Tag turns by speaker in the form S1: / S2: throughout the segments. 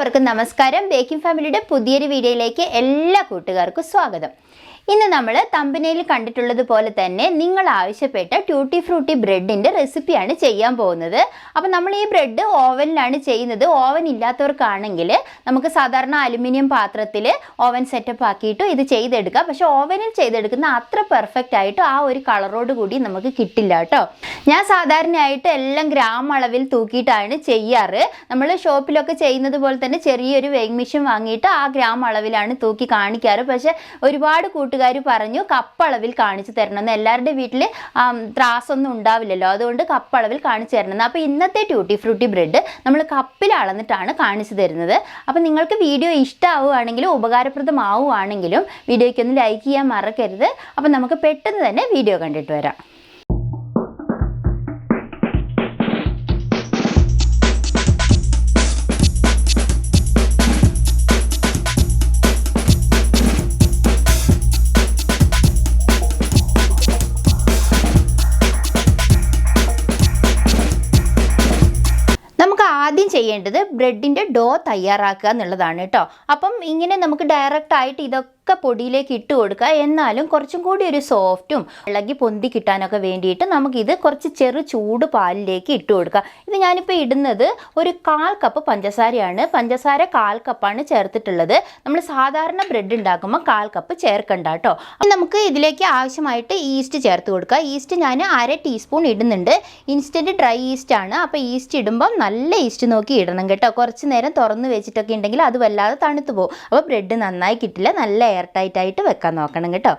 S1: എല്ലാവർക്കും നമസ്കാരം. ബേക്കിംഗ് ഫാമിലിയുടെ പുതിയൊരു വീഡിയോയിലേക്ക് എല്ലാ കൂട്ടുകാർക്കും സ്വാഗതം. ഇന്ന് നമ്മൾ തമ്പനയിൽ കണ്ടിട്ടുള്ളത് പോലെ തന്നെ നിങ്ങൾ ആവശ്യപ്പെട്ട ട്യൂട്ടി ഫ്രൂട്ടി ബ്രെഡിന്റെ റെസിപ്പിയാണ് ചെയ്യാൻ പോകുന്നത്. അപ്പോൾ നമ്മൾ ഈ ബ്രെഡ് ഓവനിലാണ് ചെയ്യുന്നത്. ഓവൻ ഇല്ലാത്തവർക്കാണെങ്കിൽ നമുക്ക് സാധാരണ അലുമിനിയം പാത്രത്തിൽ ഓവൻ സെറ്റപ്പ് ആക്കിയിട്ട് ഇത് ചെയ്തെടുക്കാം. പക്ഷേ ഓവനിൽ ചെയ്തെടുക്കുന്ന അത്ര പെർഫെക്റ്റ് ആയിട്ട് ആ ഒരു കളറോട് കൂടി നമുക്ക് കിട്ടില്ല കേട്ടോ. ഞാൻ സാധാരണയായിട്ട് എല്ലാം ഗ്രാം അളവിൽ തൂക്കിയിട്ടാണ് ചെയ്യാറ്. നമ്മൾ ഷോപ്പിലൊക്കെ ചെയ്യുന്നത് പോലെ തന്നെ ചെറിയൊരു വെയിങ് മെഷീൻ വാങ്ങിയിട്ട് ആ ഗ്രാം അളവിലാണ് തൂക്കി കാണിക്കാറ്. പക്ഷേ ഒരുപാട് കൂട്ടുകാർ പറഞ്ഞു കപ്പളവിൽ കാണിച്ചു തരണം തരണമെന്ന് എല്ലാവരുടെ വീട്ടിൽ ത്രാസൊന്നും ഉണ്ടാവില്ലല്ലോ. അതുകൊണ്ട് കപ്പളവിൽ കാണിച്ചു തരണമെന്ന് അപ്പോൾ ഇന്നത്തെ ട്യൂട്ടി ഫ്രൂട്ടി ബ്രെഡ് നമ്മൾ കപ്പിൽ അളന്നിട്ടാണ് കാണിച്ചു തരുന്നത്. അപ്പോൾ നിങ്ങൾക്ക് വീഡിയോ ഇഷ്ടമാവുകയാണെങ്കിലും ഉപകാരപ്രദമാവുകയാണെങ്കിലും വീഡിയോയ്ക്ക് ഒന്ന് ലൈക്ക് ചെയ്യാൻ മറക്കരുത്. അപ്പോൾ നമുക്ക് പെട്ടെന്ന് തന്നെ വീഡിയോ കണ്ടിട്ട് വരാം. ചെയ്യേണ്ടത് ബ്രെഡിന്റെ ഡോ തയ്യാറാക്കുക എന്നുള്ളതാണ് കേട്ടോ. അപ്പം ഇങ്ങനെ നമുക്ക് ഡയറക്റ്റ് ആയിട്ട് ഇതൊക്കെ പൊടിയിലേക്ക് ഇട്ട് കൊടുക്കുക. എന്നാലും കുറച്ചും കൂടി ഒരു സോഫ്റ്റും ഇളകി പൊന്തി കിട്ടാനൊക്കെ വേണ്ടിയിട്ട് നമുക്കിത് കുറച്ച് ചെറു ചൂട് പാലിലേക്ക് ഇട്ട് കൊടുക്കുക. ഇത് ഞാനിപ്പോൾ ഇടുന്നത് ഒരു കാൽ കപ്പ് പഞ്ചസാരയാണ്. പഞ്ചസാര കാൽ കപ്പാണ് ചേർത്തിട്ടുള്ളത്. നമ്മൾ സാധാരണ ബ്രെഡ് ഉണ്ടാക്കുമ്പോൾ കാൽ കപ്പ് ചേർക്കണ്ട കേട്ടോ. നമുക്ക് ഇതിലേക്ക് ആവശ്യമായിട്ട് ഈസ്റ്റ് ചേർത്ത് കൊടുക്കുക. ഈസ്റ്റ് ഞാൻ അര ടീസ്പൂൺ ഇടുന്നുണ്ട്. ഇൻസ്റ്റന്റ് ഡ്രൈ ഈസ്റ്റ് ആണ്. അപ്പോൾ ഈസ്റ്റ് ഇടുമ്പം നല്ല ഈസ്റ്റ് നോക്കി ഇടണം കേട്ടോ. കുറച്ച് നേരം തുറന്ന് വെച്ചിട്ടൊക്കെ ഉണ്ടെങ്കിൽ അത് വല്ലാതെ തണുത്ത് പോകും. അപ്പോൾ ബ്രെഡ് നന്നായി കിട്ടില്ല. നല്ല എയർ ടൈറ്റ് ആയിട്ട് വെക്കാൻ നോക്കണം കേട്ടോ.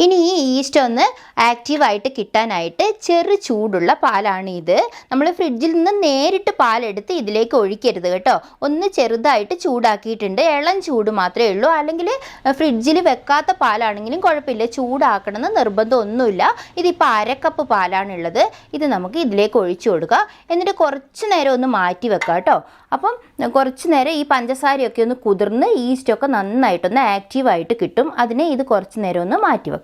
S1: ഇനി ഈ ഈസ്റ്റ് ഒന്ന് ആക്റ്റീവായിട്ട് കിട്ടാനായിട്ട് ചെറു ചൂടുള്ള പാലാണ് ഇത്. നമ്മൾ ഫ്രിഡ്ജിൽ നിന്ന് നേരിട്ട് പാലെടുത്ത് ഇതിലേക്ക് ഒഴിക്കരുത് കേട്ടോ. ഒന്ന് ചെറുതായിട്ട് ചൂടാക്കിയിട്ടുണ്ട്. ഇളം ചൂട് മാത്രമേ ഉള്ളൂ. അല്ലെങ്കിൽ ഫ്രിഡ്ജിൽ വെക്കാത്ത പാലാണെങ്കിലും കുഴപ്പമില്ല. ചൂടാക്കണമെന്ന് നിർബന്ധമൊന്നുമില്ല ഇതിപ്പോൾ അരക്കപ്പ് പാലാണുള്ളത്. ഇത് നമുക്ക് ഇതിലേക്ക് ഒഴിച്ചു കൊടുക്കുക എന്നിട്ട് കുറച്ച് നേരം ഒന്ന് മാറ്റി വെക്കാം കേട്ടോ. അപ്പം കുറച്ച് നേരം ഈ പഞ്ചസാരയൊക്കെ ഒന്ന് കുതിർന്ന് ഈസ്റ്റൊക്കെ നന്നായിട്ടൊന്ന് ആക്റ്റീവായിട്ട് കിട്ടും. അതിനെ ഇത് കുറച്ച് നേരം ഒന്ന് മാറ്റി വെക്കാം.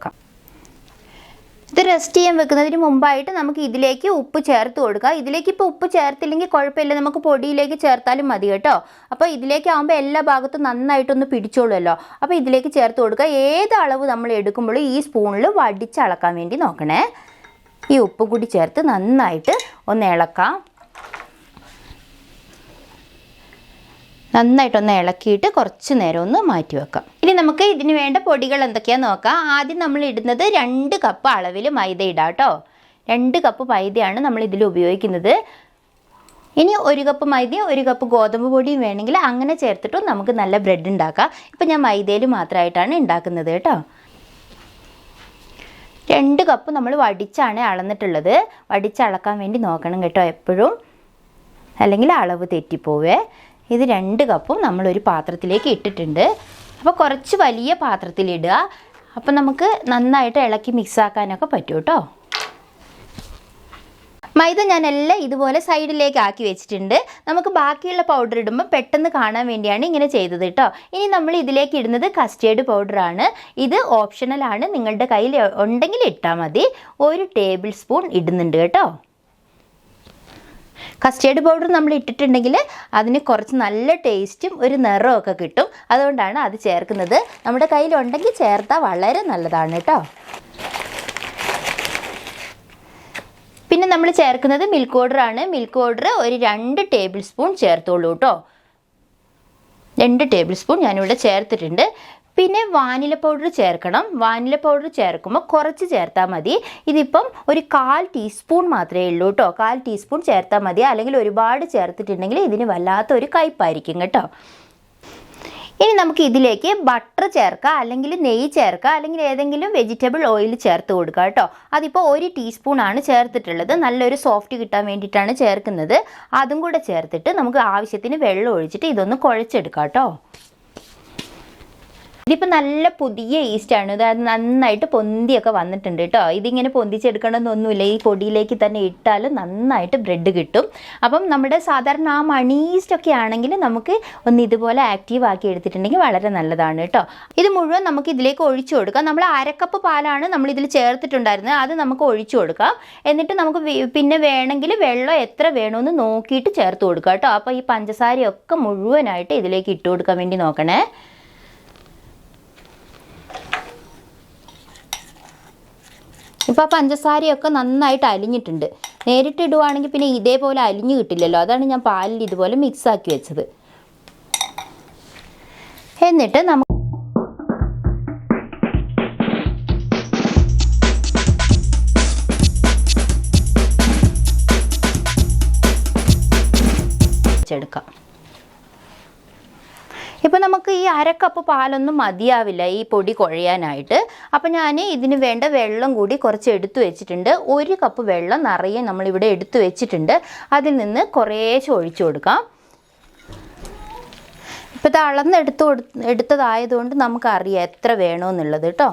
S1: ഇത് റെസ്റ്റ് ചെയ്യാൻ വെക്കുന്നതിന് മുമ്പായിട്ട് നമുക്ക് ഇതിലേക്ക് ഉപ്പ് ചേർത്ത് കൊടുക്കുക ഇതിലേക്ക് ഇപ്പോൾ ഉപ്പ് ചേർത്തില്ലെങ്കിൽ കുഴപ്പമില്ല. നമുക്ക് പൊടിയിലേക്ക് ചേർത്താലും മതി കേട്ടോ. അപ്പോൾ ഇതിലേക്ക് ആകുമ്പോൾ എല്ലാ ഭാഗത്തും നന്നായിട്ടൊന്ന് പിടിച്ചോളുമല്ലോ. അപ്പോൾ ഇതിലേക്ക് ചേർത്ത് കൊടുക്കുക. ഏത് അളവ് നമ്മൾ എടുക്കുമ്പോഴും ഈ സ്പൂണിൽ വടിച്ചളക്കാൻ വേണ്ടി നോക്കണേ. ഈ ഉപ്പ് കൂടി ചേർത്ത് നന്നായിട്ട് ഒന്ന് ഇളക്കാം. നന്നായിട്ടൊന്ന് ഇളക്കിയിട്ട് കുറച്ച് നേരം ഒന്ന് മാറ്റി വെക്കാം. ഇനി നമുക്ക് ഇതിന് വേണ്ട പൊടികൾ എന്തൊക്കെയാണെന്ന് നോക്കാം. ആദ്യം നമ്മൾ ഇടുന്നത് രണ്ട് കപ്പ് അളവിൽ മൈദ ഇടാം കേട്ടോ. രണ്ട് കപ്പ് മൈദയാണ് നമ്മൾ ഇതിൽ ഉപയോഗിക്കുന്നത്. ഇനി ഒരു കപ്പ് മൈദയും ഒരു കപ്പ് ഗോതമ്പ് പൊടിയും വേണമെങ്കിൽ അങ്ങനെ ചേർത്തിട്ടും നമുക്ക് നല്ല ബ്രെഡ് ഉണ്ടാക്കാം. ഇപ്പം ഞാൻ മൈദയിൽ മാത്രമായിട്ടാണ് ഉണ്ടാക്കുന്നത് കേട്ടോ. രണ്ട് കപ്പ് നമ്മൾ വടിച്ചാണ് അളന്നിട്ടുള്ളത്. വടിച്ചളക്കാൻ വേണ്ടി നോക്കണം കേട്ടോ എപ്പോഴും. അല്ലെങ്കിൽ അളവ് തെറ്റിപ്പോവേ. ഇത് രണ്ട് കപ്പും നമ്മളൊരു പാത്രത്തിലേക്ക് ഇട്ടിട്ടുണ്ട്. അപ്പോൾ കുറച്ച് വലിയ പാത്രത്തിലിടുക. അപ്പോൾ നമുക്ക് നന്നായിട്ട് ഇളക്കി മിക്സ് ആക്കാനൊക്കെ പറ്റും കേട്ടോ മൈദ ഞാനെല്ലാം ഇതുപോലെ സൈഡിലേക്ക് ആക്കി വെച്ചിട്ടുണ്ട്. നമുക്ക് ബാക്കിയുള്ള പൗഡർ ഇടുമ്പോൾ പെട്ടെന്ന് കാണാൻ വേണ്ടിയാണ് ഇങ്ങനെ ചെയ്തത് കേട്ടോ ഇനി നമ്മൾ ഇതിലേക്ക് ഇടുന്നത് കസ്റ്റേർഡ് പൗഡറാണ് ഇത് ഓപ്ഷണലാണ് നിങ്ങളുടെ കയ്യിൽ ഉണ്ടെങ്കിൽ ഇട്ടാൽ മതി. ഒരു ടേബിൾ സ്പൂൺ ഇടുന്നുണ്ട് കേട്ടോ കസ്റ്റേർഡ് പൗഡർ നമ്മൾ ഇട്ടിട്ടുണ്ടെങ്കിൽ അതിന് കുറച്ച് നല്ല ടേസ്റ്റും ഒരു നിറവും ഒക്കെ കിട്ടും. അതുകൊണ്ടാണ് അത് ചേർക്കുന്നത്. നമ്മുടെ കയ്യിലുണ്ടെങ്കിൽ ചേർത്താൽ വളരെ നല്ലതാണ് കേട്ടോ. പിന്നെ നമ്മൾ ചേർക്കുന്നത് മിൽക്ക് പൗഡറാണ് മിൽക്ക് പൗഡർ ഒരു രണ്ട് ടേബിൾ സ്പൂൺ ചേർത്തോളൂ കേട്ടോ. രണ്ട് ടേബിൾ സ്പൂൺ ഞാനിവിടെ ചേർത്തിട്ടുണ്ട്. പിന്നെ വാനില പൗഡർ ചേർക്കണം. വാനില പൗഡർ ചേർക്കുമ്പോൾ കുറച്ച് ചേർത്താൽ മതി. ഇതിപ്പം ഒരു കാൽ ടീസ്പൂൺ മാത്രമേ ഉള്ളൂ കേട്ടോ കാൽ ടീസ്പൂൺ ചേർത്താൽ മതി. അല്ലെങ്കിൽ ഒരുപാട് ചേർത്തിട്ടുണ്ടെങ്കിൽ ഇതിന് വല്ലാത്ത ഒരു കയ്പായിരിക്കും കേട്ടോ. ഇനി നമുക്ക് ഇതിലേക്ക് ബട്ടർ ചേർക്കുക അല്ലെങ്കിൽ നെയ്യ് ചേർക്കുക അല്ലെങ്കിൽ ഏതെങ്കിലും വെജിറ്റബിൾ ഓയിൽ ചേർത്ത് കൊടുക്കുക കേട്ടോ. അതിപ്പോൾ ഒരു ടീസ്പൂൺ ആണ് ചേർത്തിട്ടുള്ളത്. നല്ലൊരു സോഫ്റ്റ് കിട്ടാൻ വേണ്ടിയിട്ടാണ് ചേർക്കുന്നത്. അതും കൂടെ ചേർത്തിട്ട് നമുക്ക് ആവശ്യത്തിന് വെള്ളം ഒഴിച്ചിട്ട് ഇതൊന്ന് കുഴച്ചെടുക്കാം കേട്ടോ. ഇതിപ്പോൾ നല്ല പുതിയ ഈസ്റ്റാണ് അതായത് നന്നായിട്ട് പൊന്തിയൊക്കെ വന്നിട്ടുണ്ട് കേട്ടോ ഇതിങ്ങനെ പൊന്തിച്ചെടുക്കണമെന്നൊന്നുമില്ല. ഈ പൊടിയിലേക്ക് തന്നെ ഇട്ടാൽ നന്നായിട്ട് ബ്രെഡ് കിട്ടും. അപ്പം നമ്മുടെ സാധാരണ ആ മണി ഈസ്റ്റൊക്കെ ആണെങ്കിൽ നമുക്ക് ഒന്ന് ഇതുപോലെ ആക്റ്റീവ് ആക്കി എടുത്തിട്ടുണ്ടെങ്കിൽ വളരെ നല്ലതാണ് കേട്ടോ ഇത് മുഴുവൻ നമുക്ക് ഇതിലേക്ക് ഒഴിച്ചു കൊടുക്കാം. നമ്മൾ അരക്കപ്പ് പാലാണ് നമ്മൾ ഇതിൽ ചേർത്തിട്ടുണ്ടായിരുന്നത്. അത് നമുക്ക് ഒഴിച്ചു കൊടുക്കാം. എന്നിട്ട് നമുക്ക് പിന്നെ വേണമെങ്കിൽ വെള്ളം എത്ര വേണമെന്ന് നോക്കിയിട്ട് ചേർത്ത് കൊടുക്കാം കേട്ടോ അപ്പോൾ ഈ പഞ്ചസാരയൊക്കെ മുഴുവനായിട്ട് ഇതിലേക്ക് ഇട്ട് കൊടുക്കാൻ വേണ്ടി നോക്കണേ. ഇപ്പോൾ ആ പഞ്ചസാരയൊക്കെ നന്നായിട്ട് അലിഞ്ഞിട്ടുണ്ട്. നേരിട്ട് ഇടുവാണെങ്കിൽ പിന്നെ ഇതേപോലെ അലിഞ്ഞു കിട്ടില്ലല്ലോ. അതാണ് ഞാൻ പാലിൽ ഇതുപോലെ മിക്സ് ആക്കി വെച്ചത്. എന്നിട്ട് നമുക്ക് എടുക്കാം ഇപ്പം നമുക്ക് ഈ അരക്കപ്പ് കപ്പ് പാലൊന്നും മതിയാവില്ല ഈ പൊടി കുഴയാനായിട്ട്. അപ്പം ഞാൻ ഇതിന് വേണ്ട വെള്ളം കൂടി കുറച്ച് എടുത്തു വെച്ചിട്ടുണ്ട്. ഒരു കപ്പ് വെള്ളം നിറയെ നമ്മളിവിടെ എടുത്തു വെച്ചിട്ടുണ്ട്. അതിൽ നിന്ന് കുറേശ്ശെ ഒഴിച്ചു കൊടുക്കാം. ഇപ്പം ഇത് കൊടു എടുത്തതായതുകൊണ്ട് നമുക്കറിയാം എത്ര വേണമെന്നുള്ളത് കേട്ടോ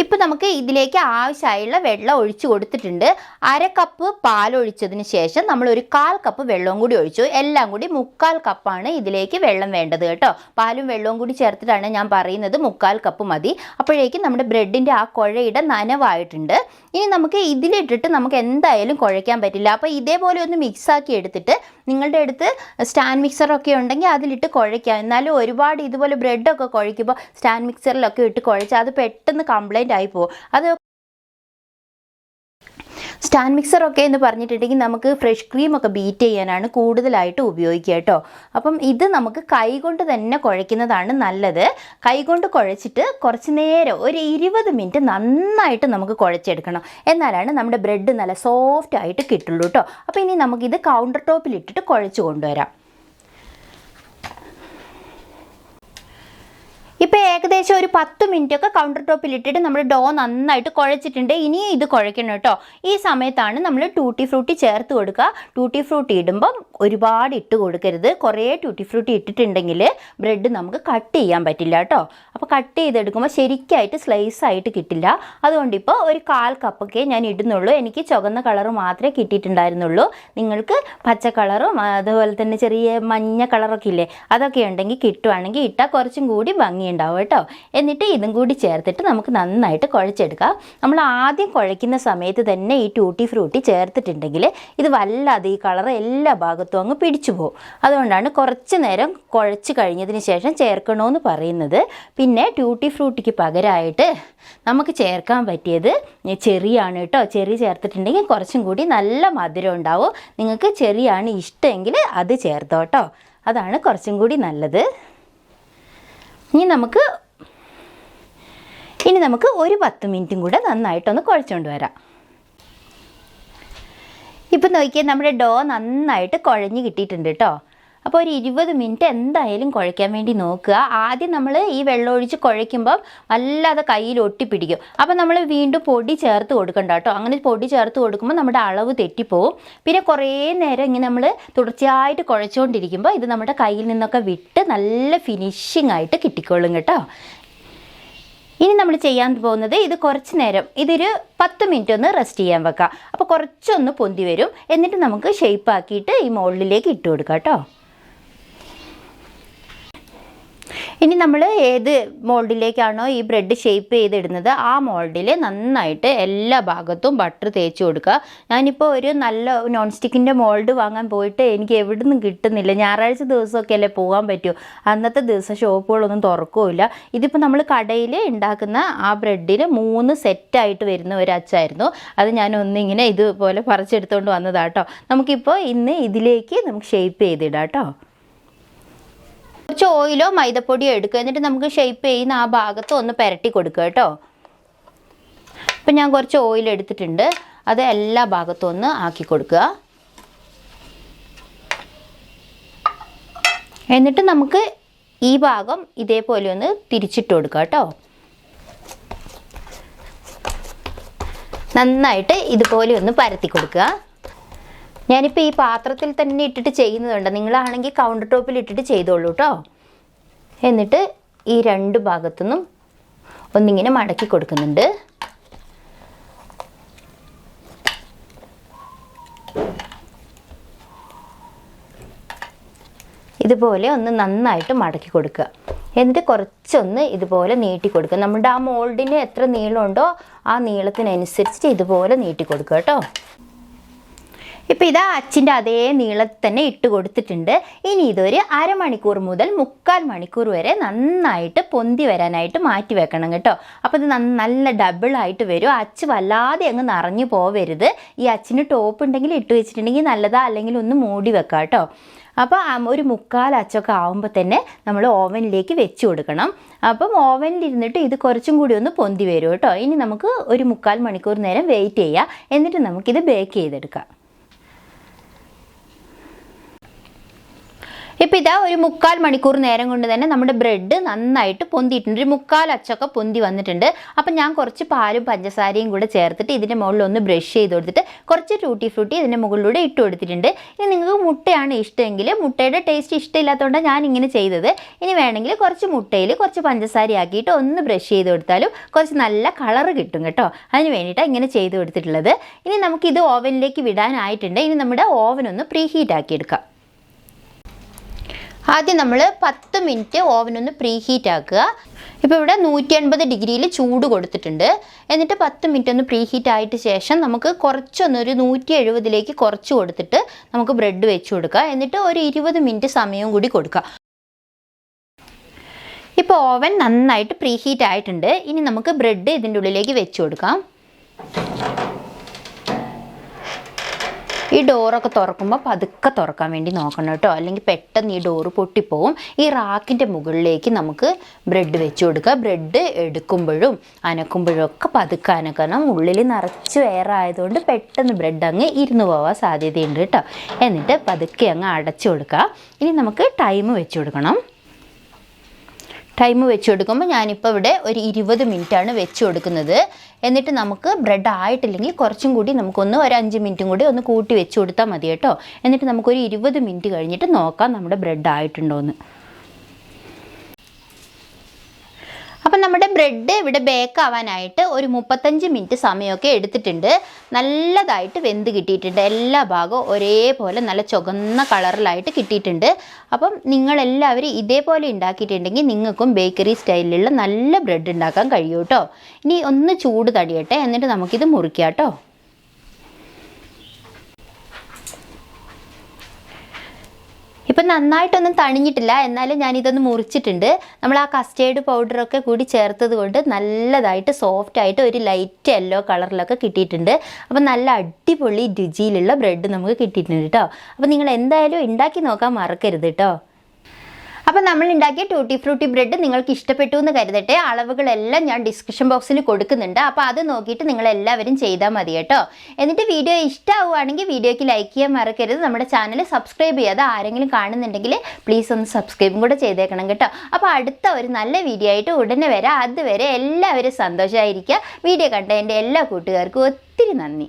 S1: ഇപ്പം നമുക്ക് ഇതിലേക്ക് ആവശ്യമായുള്ള വെള്ളം ഒഴിച്ച് കൊടുത്തിട്ടുണ്ട്. അര കപ്പ് പാൽ ഒഴിച്ചതിന് ശേഷം നമ്മൾ ഒരു കാൽ കപ്പ് വെള്ളവും കൂടി ഒഴിച്ചു. എല്ലാം കൂടി മുക്കാൽ കപ്പാണ് ഇതിലേക്ക് വെള്ളം വേണ്ടത് കേട്ടോ. പാലും വെള്ളവും കൂടി ചേർത്തിട്ടാണ് ഞാൻ പറയുന്നത് മുക്കാൽ കപ്പ് മതി. അപ്പോഴേക്കും നമ്മുടെ ബ്രെഡിന്റെ ആ കുഴയുടെ നനവായിട്ടുണ്ട്. ഇനി നമുക്ക് ഇതിലിട്ടിട്ട് നമുക്ക് എന്തായാലും കുഴയ്ക്കാൻ പറ്റില്ല. അപ്പോൾ ഇതേപോലെ ഒന്ന് മിക്സാക്കി എടുത്തിട്ട് നിങ്ങളുടെ അടുത്ത് സ്റ്റാൻഡ് മിക്സറൊക്കെ ഉണ്ടെങ്കിൽ അതിലിട്ട് കുഴയ്ക്കാം. എന്നാലും ഒരുപാട് ഇതുപോലെ ബ്രെഡൊക്കെ കുഴയ്ക്കുമ്പോൾ സ്റ്റാൻഡ് മിക്സറിലൊക്കെ ഇട്ട് കുഴച്ചാൽ അത് പെട്ടെന്ന് കംപ്ലൈന്റ് ആയി പോകും. അത് സ്റ്റാൻഡ് മിക്സറൊക്കെ എന്ന് പറഞ്ഞിട്ടുണ്ടെങ്കിൽ നമുക്ക് ഫ്രഷ് ക്രീം ഒക്കെ ബീറ്റ് ചെയ്യാനാണ് കൂടുതലായിട്ട് ഉപയോഗിക്കുക കേട്ടോ. അപ്പം ഇത് നമുക്ക് കൈകൊണ്ട് തന്നെ കുഴയ്ക്കുന്നതാണ് നല്ലത്. കൈകൊണ്ട് കുഴച്ചിട്ട് കുറച്ച് നേരം ഒരു ഇരുപത് മിനിറ്റ് നന്നായിട്ട് നമുക്ക് കുഴച്ചെടുക്കണം. എന്നാലാണ് നമ്മുടെ ബ്രെഡ് നല്ല സോഫ്റ്റ് ആയിട്ട് കിട്ടുള്ളൂ കേട്ടോ. അപ്പോൾ ഇനി നമുക്കിത് കൗണ്ടർ ടോപ്പിൽ ഇട്ടിട്ട് കുഴച്ച് കൊണ്ടുവരാം. ഇപ്പോൾ ഏകദേശം ഒരു പത്ത് മിനിറ്റ് ഒക്കെ കൗണ്ടർ ടോപ്പിൽ ഇട്ടിട്ട് നമ്മൾ ഡോ നന്നായിട്ട് കുഴച്ചിട്ടുണ്ട്. ഇനിയും ഇത് കുഴയ്ക്കണം കേട്ടോ. ഈ സമയത്താണ് നമ്മൾ ടൂട്ടി ഫ്രൂട്ടി ചേർത്ത് കൊടുക്കുക. ടൂട്ടി ഫ്രൂട്ടി ഇടുമ്പം ഒരുപാട് ഇട്ട് കൊടുക്കരുത്. കുറേ ട്യൂട്ടി ഫ്രൂട്ടി ഇട്ടിട്ടുണ്ടെങ്കിൽ ബ്രെഡ് നമുക്ക് കട്ട് ചെയ്യാൻ പറ്റില്ല കേട്ടോ. അപ്പോൾ കട്ട് ചെയ്തെടുക്കുമ്പോൾ ശരിക്കായിട്ട് സ്ലൈസ് ആയിട്ട് കിട്ടില്ല. അതുകൊണ്ട് ഇപ്പോൾ ഒരു കാൽ കപ്പൊക്കെ ഞാൻ ഇടുന്നുള്ളൂ. എനിക്ക് ചുവന്ന കളർ മാത്രമേ കിട്ടിയിട്ടുണ്ടായിരുന്നുള്ളൂ. നിങ്ങൾക്ക് പച്ച കളറും അതുപോലെ തന്നെ ചെറിയ മഞ്ഞ കളറൊക്കെ ഇല്ലേ അതൊക്കെ ഉണ്ടെങ്കിൽ കിട്ടുവാണെങ്കിൽ ഇട്ടാൽ കുറച്ചും കൂടി ഭംഗിയുണ്ടാവും കേട്ടോ. എന്നിട്ട് ഇതും കൂടി ചേർത്തിട്ട് നമുക്ക് നന്നായിട്ട് കുഴച്ചെടുക്കാം. നമ്മൾ ആദ്യം കുഴയ്ക്കുന്ന സമയത്ത് തന്നെ ഈ ട്യൂട്ടി ഫ്രൂട്ടി ചേർത്തിട്ടുണ്ടെങ്കിൽ ഇത് വല്ലാതെ ഈ കളർ എല്ലാ ഭാഗത്തും അങ്ങ് പിടിച്ചു പോകും അതുകൊണ്ടാണ് കുറച്ച് നേരം കുഴച്ച് കഴിഞ്ഞതിന് ശേഷം ചേർക്കണമെന്ന് പറയുന്നത്. പിന്നെ ട്യൂട്ടി ഫ്രൂട്ടിക്ക് പകരമായിട്ട് നമുക്ക് ചേർക്കാൻ പറ്റിയത് ചെറിയാണ് കേട്ടോ. ചെറി ചേർത്തിട്ടുണ്ടെങ്കിൽ കുറച്ചും കൂടി നല്ല മധുരം ഉണ്ടാവും. നിങ്ങൾക്ക് ചെറിയാണ് ഇഷ്ടമെങ്കിൽ അത് ചേർത്തോ കേട്ടോ. അതാണ് കുറച്ചും കൂടി നല്ലത്. ഇനി നമുക്ക് ഇനി നമുക്ക് ഒരു പത്ത് മിനിറ്റും കൂടെ നന്നായിട്ടൊന്ന് കുഴച്ചുകൊണ്ട് വരാം. ഇപ്പം നോക്കിയാൽ നമ്മുടെ ഡോ നന്നായിട്ട് കുഴഞ്ഞ് കിട്ടിയിട്ടുണ്ട് കേട്ടോ അപ്പോൾ ഒരു ഇരുപത് മിനിറ്റ് എന്തായാലും കുഴയ്ക്കാൻ വേണ്ടി നോക്കുക. ആദ്യം നമ്മൾ ഈ വെള്ളം ഒഴിച്ച് കുഴയ്ക്കുമ്പോൾ വല്ലാതെ കയ്യിൽ ഒട്ടിപ്പിടിക്കും. അപ്പോൾ നമ്മൾ വീണ്ടും പൊടി ചേർത്ത് കൊടുക്കണ്ട കേട്ടോ അങ്ങനെ പൊടി ചേർത്ത് കൊടുക്കുമ്പോൾ നമ്മുടെ അളവ് തെറ്റിപ്പോവും. പിന്നെ കുറേ നേരം ഇങ്ങനെ നമ്മൾ തുടർച്ചയായിട്ട് കുഴച്ചുകൊണ്ടിരിക്കുമ്പോൾ ഇത് നമ്മുടെ കയ്യിൽ നിന്നൊക്കെ വിട്ട് നല്ല ഫിനിഷിംഗ് ആയിട്ട് കിട്ടിക്കോളും കേട്ടോ. ഇനി നമ്മൾ ചെയ്യാൻ പോകുന്നത് ഇത് കുറച്ച് നേരം ഇതൊരു പത്ത് മിനിറ്റ് ഒന്ന് റെസ്റ്റ് ചെയ്യാൻ വെക്കാം. അപ്പോൾ കുറച്ചൊന്ന് പൊന്തി വരും. എന്നിട്ട് നമുക്ക് ഷേപ്പ് ആക്കിയിട്ട് ഈ മോൾഡിലേക്ക് ഇട്ട് കൊടുക്കാം കേട്ടോ. ഇനി നമ്മൾ ഏത് മോൾഡിലേക്കാണോ ഈ ബ്രെഡ് ഷേപ്പ് ചെയ്തിടുന്നത് ആ മോൾഡിൽ നന്നായിട്ട് എല്ലാ ഭാഗത്തും ബട്ടർ തേച്ച് കൊടുക്കുക. ഞാനിപ്പോൾ ഒരു നല്ല നോൺ സ്റ്റിക്കിന്റെ മോൾഡ് വാങ്ങാൻ പോയിട്ട് എനിക്ക് എവിടെ നിന്നും കിട്ടുന്നില്ല. ഞായറാഴ്ച ദിവസമൊക്കെ അല്ലേ പോകാൻ പറ്റൂ. അന്നത്തെ ദിവസം ഷോപ്പുകളൊന്നും തുറക്കുമില്ല ഇതിപ്പോൾ നമ്മൾ കടയിൽ ഉണ്ടാക്കുന്ന ആ ബ്രെഡിൽ മൂന്ന് സെറ്റായിട്ട് വരുന്ന ഒരു അച്ചായിരുന്നു. അത് ഞാൻ ഒന്നിങ്ങനെ ഇതുപോലെ പറിച്ചെടുത്തുകൊണ്ട് വന്നതാട്ടോ. നമുക്കിപ്പോൾ ഇന്ന് ഇതിലേക്ക് നമുക്ക് ഷേപ്പ് ചെയ്തിടാം കേട്ടോ. ഓയിലോ മൈദപ്പൊടിയോ എടുക്കുക. എന്നിട്ട് നമുക്ക് ഷേപ്പ് ചെയ്യുന്ന ആ ഭാഗത്ത് ഒന്ന് പുരട്ടി കൊടുക്കുക കേട്ടോ. ഇപ്പം ഞാൻ കുറച്ച് ഓയിൽ എടുത്തിട്ടുണ്ട്. അത് എല്ലാ ഭാഗത്തും ഒന്ന് ആക്കി കൊടുക്കുക. എന്നിട്ട് നമുക്ക് ഈ ഭാഗം ഇതേപോലെ ഒന്ന് തിരിച്ചിട്ട് കൊടുക്കുക കേട്ടോ. നന്നായിട്ട് ഇതുപോലെ ഒന്ന് പരത്തി കൊടുക്കുക. ഞാനിപ്പോൾ ഈ പാത്രത്തിൽ തന്നെ ഇട്ടിട്ട് ചെയ്യുന്നതുണ്ട്. നിങ്ങളാണെങ്കിൽ കൗണ്ടർ ടോപ്പിൽ ഇട്ടിട്ട് ചെയ്തോളൂ കേട്ടോ. എന്നിട്ട് ഈ രണ്ട് ഭാഗത്തുനിന്നും ഒന്നിങ്ങനെ മടക്കി കൊടുക്കുന്നുണ്ട്. ഇതുപോലെ ഒന്ന് നന്നായിട്ട് മടക്കി കൊടുക്കുക. എന്നിട്ട് കുറച്ചൊന്ന് ഇതുപോലെ നീട്ടി കൊടുക്കുക. നമ്മുടെ ആ മോൾഡിന് എത്ര നീളമുണ്ടോ ആ നീളത്തിനനുസരിച്ച് ഇതുപോലെ നീട്ടി കൊടുക്കുക കേട്ടോ. ഇപ്പം ഇതാ അച്ചിന്റെ അതേ നീളത്തിൽ തന്നെ ഇട്ട് കൊടുത്തിട്ടുണ്ട്. ഇനി ഇതൊരു അരമണിക്കൂർ മുതൽ മുക്കാൽ മണിക്കൂർ വരെ നന്നായിട്ട് പൊന്തി വരാനായിട്ട് മാറ്റി വെക്കണം കേട്ടോ. അപ്പോൾ ഇത് നല്ല ഡബിളായിട്ട് വരും. അച്ച് വല്ലാതെ അങ്ങ് നിറഞ്ഞു പോവരുത്. ഈ അച്ചിന് ടോപ്പ് ഉണ്ടെങ്കിൽ ഇട്ട് വെച്ചിട്ടുണ്ടെങ്കിൽ നല്ലതാ. അല്ലെങ്കിൽ ഒന്ന് മൂടി വെക്കാം കേട്ടോ. അപ്പോൾ ഒരു മുക്കാൽ അച്ചൊക്കെ ആകുമ്പോൾ തന്നെ നമ്മൾ ഓവനിലേക്ക് വെച്ച് കൊടുക്കണം. അപ്പം ഓവനിലിരുന്നിട്ട് ഇത് കുറച്ചും കൂടി ഒന്ന് പൊന്തി വരും കേട്ടോ. ഇനി നമുക്ക് ഒരു മുക്കാൽ മണിക്കൂർ നേരം വെയിറ്റ് ചെയ്യാം. എന്നിട്ട് നമുക്കിത് ബേക്ക് ചെയ്തെടുക്കാം. ഇപ്പം ഇതാ ഒരു മുക്കാൽ മണിക്കൂർ നേരം കൊണ്ട് തന്നെ നമ്മുടെ ബ്രെഡ് നന്നായിട്ട് പൊന്തിയിട്ടുണ്ട്. ഒരു മുക്കാൽ അച്ചൊക്കെ പൊന്തി വന്നിട്ടുണ്ട്. അപ്പം ഞാൻ കുറച്ച് പാലും പഞ്ചസാരയും കൂടെ ചേർത്തിട്ട് ഇതിന്റെ മുകളിൽ ഒന്ന് ബ്രഷ് ചെയ്ത് കൊടുത്തിട്ട് കുറച്ച് ടൂട്ടി ഫ്രൂട്ടി ഇതിന്റെ മുകളിലൂടെ ഇട്ട് കൊടുത്തിട്ടുണ്ട്. ഇനി നിങ്ങൾക്ക് മുട്ടയാണ് ഇഷ്ടമെങ്കിൽ മുട്ടയുടെ ടേസ്റ്റ് ഇഷ്ടമില്ലാത്തതുകൊണ്ട് ഞാൻ ഇങ്ങനെ ചെയ്തത്. ഇനി വേണമെങ്കിൽ കുറച്ച് മുട്ടയിൽ കുറച്ച് പഞ്ചസാര ആക്കിയിട്ട് ഒന്ന് ബ്രഷ് ചെയ്ത് കൊടുത്താലും കുറച്ച് നല്ല കളർ കിട്ടും കേട്ടോ. അതിന് വേണ്ടിയിട്ടാണ് ഇങ്ങനെ ചെയ്ത് കൊടുത്തിട്ടുള്ളത്. ഇനി നമുക്കിത് ഓവനിലേക്ക് വിടാനായിട്ടുണ്ട്. ഇനി നമ്മുടെ ഓവൻ ഒന്ന് പ്രീ ഹീറ്റ് ആക്കി എടുക്കാം. ആദ്യം നമ്മൾ പത്ത് മിനിറ്റ് ഓവനൊന്ന് പ്രീ ഹീറ്റ് ആക്കുക ഇപ്പോൾ ഇവിടെ നൂറ്റി അൻപത് ഡിഗ്രിയിൽ ചൂട് കൊടുത്തിട്ടുണ്ട്. എന്നിട്ട് പത്ത് മിനിറ്റ് ഒന്ന് പ്രീ ഹീറ്റ് ആയിട്ട് ശേഷം നമുക്ക് കുറച്ചൊന്ന് ഒരു നൂറ്റി എഴുപതിലേക്ക് കുറച്ച് കൊടുത്തിട്ട് നമുക്ക് ബ്രെഡ് വെച്ച് കൊടുക്കുക എന്നിട്ട് ഒരു ഇരുപത് മിനിറ്റ് സമയവും കൂടി കൊടുക്കുക ഇപ്പോൾ ഓവൻ നന്നായിട്ട് പ്രീ ഹീറ്റ് ആയിട്ടുണ്ട്. ഇനി നമുക്ക് ബ്രെഡ് ഇതിന്റെ ഉള്ളിലേക്ക് വെച്ച് കൊടുക്കാം. ഈ ഡോറൊക്കെ തുറക്കുമ്പോൾ പതുക്കെ തുറക്കാൻ വേണ്ടി നോക്കണം കേട്ടോ. അല്ലെങ്കിൽ പെട്ടെന്ന് ഈ ഡോറ് പൊട്ടിപ്പോവും. ഈ റാക്കിന്റെ മുകളിലേക്ക് നമുക്ക് ബ്രെഡ് വെച്ച് കൊടുക്കുക. ബ്രെഡ് എടുക്കുമ്പോഴും അനക്കുമ്പോഴും ഒക്കെ പതുക്കെ അനക്കണം ഉള്ളിൽ നിറച്ച് വേറായതുകൊണ്ട് പെട്ടെന്ന് ബ്രെഡ് അങ്ങ് ഇരുന്ന് പോവാൻ സാധ്യതയുണ്ട് കേട്ടോ. എന്നിട്ട് പതുക്കെ അങ്ങ് അടച്ചു കൊടുക്കുക. ഇനി നമുക്ക് ടൈം വെച്ച് കൊടുക്കണം. ടൈം വെച്ച് കൊടുക്കുമ്പോൾ ഞാനിപ്പോൾ ഇവിടെ ഒരു ഇരുപത് മിനിറ്റാണ് വെച്ച് കൊടുക്കുന്നത്. എന്നിട്ട് നമുക്ക് ബ്രെഡ് ആയിട്ടില്ലെങ്കിൽ കുറച്ചും കൂടി നമുക്കൊന്ന് ഒരു അഞ്ച് മിനിറ്റും കൂടി ഒന്ന് കൂട്ടി വെച്ച് കൊടുത്താൽ മതി കേട്ടോ. എന്നിട്ട് നമുക്കൊരു ഇരുപത് മിനിറ്റ് കഴിഞ്ഞിട്ട് നോക്കാം നമ്മുടെ ബ്രെഡ് ആയിട്ടുണ്ടോ എന്ന് അപ്പം നമ്മുടെ ബ്രെഡ് ഇവിടെ ബേക്ക് ആവാനായിട്ട് ഒരു മുപ്പത്തഞ്ച് മിനിറ്റ് സമയമൊക്കെ എടുത്തിട്ടുണ്ട്. നല്ലതായിട്ട് വെന്ത് കിട്ടിയിട്ടുണ്ട്. എല്ലാ ഭാഗവും ഒരേപോലെ നല്ല ചുവന്ന കളറിലായിട്ട് കിട്ടിയിട്ടുണ്ട്. അപ്പം നിങ്ങളെല്ലാവരും ഇതേപോലെ ഉണ്ടാക്കിയിട്ടുണ്ടെങ്കിൽ നിങ്ങൾക്കും ബേക്കറി സ്റ്റൈലിലുള്ള നല്ല ബ്രെഡ് ഉണ്ടാക്കാൻ കഴിയും കേട്ടോ. ഇനി ഒന്ന് ചൂട് തടിയട്ടെ. എന്നിട്ട് നമുക്കിത് മുറിക്കാം കേട്ടോ. ഇപ്പം നന്നായിട്ടൊന്നും തണിഞ്ഞിട്ടില്ല. എന്നാലും ഞാനിതൊന്ന് മുറിച്ചിട്ടുണ്ട്. നമ്മൾ ആ കസ്റ്റേർഡ് പൗഡറൊക്കെ കൂടി ചേർത്തത് കൊണ്ട് നല്ലതായിട്ട് സോഫ്റ്റ് ആയിട്ട് ഒരു ലൈറ്റ് യെല്ലോ കളറിലൊക്കെ കിട്ടിയിട്ടുണ്ട്. അപ്പം നല്ല അടിപൊളി രുചിയിലുള്ള ബ്രെഡ് നമുക്ക് കിട്ടിയിട്ടുണ്ട് കേട്ടോ അപ്പം നിങ്ങൾ എന്തായാലും ഉണ്ടാക്കി നോക്കാൻ മറക്കരുത് കേട്ടോ അപ്പം നമ്മൾ ഉണ്ടാക്കിയ ടൂട്ടി ഫ്രൂട്ടി ബ്രെഡ് നിങ്ങൾക്ക് ഇഷ്ടപ്പെട്ടു എന്ന് കരുതട്ടെ. അളവുകളെല്ലാം ഞാൻ ഡിസ്ക്രിപ്ഷൻ ബോക്സിൽ കൊടുക്കുന്നുണ്ട്. അപ്പോൾ അത് നോക്കിയിട്ട് നിങ്ങൾ എല്ലാവരും ചെയ്താൽ മതി കേട്ടോ. എന്നിട്ട് വീഡിയോ ഇഷ്ടമാവുകയാണെങ്കിൽ വീഡിയോക്ക് ലൈക്ക് ചെയ്യാൻ മറക്കരുത്. നമ്മുടെ ചാനൽ സബ്സ്ക്രൈബ് ചെയ്യാതെ ആരെങ്കിലും കാണുന്നുണ്ടെങ്കിൽ പ്ലീസ് ഒന്ന് സബ്സ്ക്രൈബും കൂടെ ചെയ്തേക്കണം കേട്ടോ. അപ്പോൾ അടുത്ത ഒരു നല്ല വീഡിയോ ആയിട്ട് ഉടനെ വരാം. അതുവരെ എല്ലാവരും സന്തോഷമായിരിക്കുക വീഡിയോ കണ്ട എല്ലാ കൂട്ടുകാർക്കും ഒത്തിരി നന്ദി.